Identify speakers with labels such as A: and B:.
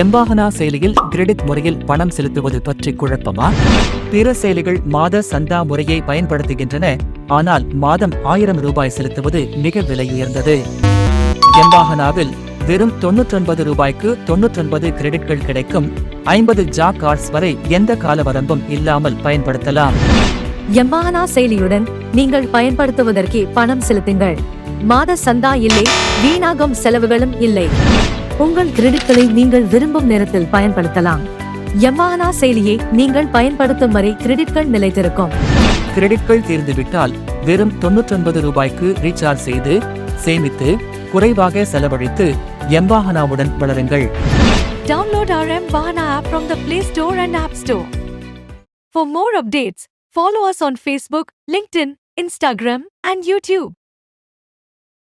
A: எம்பாகனா செயலியில் கிரெடிட் முறையில் பணம் செலுத்துவது பற்றி குழப்பமா? பிற செயலிகள் மாத சந்தா முறையை பயன்படுத்துகின்றன ஆனால் மாதம் ஆயிரம் ரூபாய் செலுத்துவது மிக விலையுயர்ந்தது எம்பாகனாவில் வெறும் தொன்னூற்றொன்பது ரூபாய்க்கு தொன்னூற்றொன்பது கிரெடிட்கள் கிடைக்கும் ஐம்பது ஜா கார்ட்ஸ் வரை எந்த கால வரம்பும் இல்லாமல் பயன்படுத்தலாம்.
B: எம்மானா செயலியுடன் நீங்கள் பயன்படுத்துவதற்கே பணம் செலுத்துங்கள். மாத சந்தா இல்லை வீணாகும் செலவுகளும் இல்லை. உங்கள் கிரெடிட்களை நீங்கள் விரும்பும் நேரத்தில் பயன்படுத்தலாம் எம்மானா செயலியை நீங்கள் பயன்படுத்தும் வரை கிரெடிட்கள் நிலைத்திருக்கும்
A: கிரெடிட்கள் தீர்ந்துவிட்டால் வெறும் தொன்னூற்றொன்பது ரூபாய்க்கு ரீசார்ஜ் செய்து சேமித்து குறைவாக செலவழித்து எம்பாகனாவுடன் வளருங்கள்
B: Download our Mbana app from the Play Store and App Store. For more updates, follow us on Facebook, LinkedIn, Instagram, and YouTube.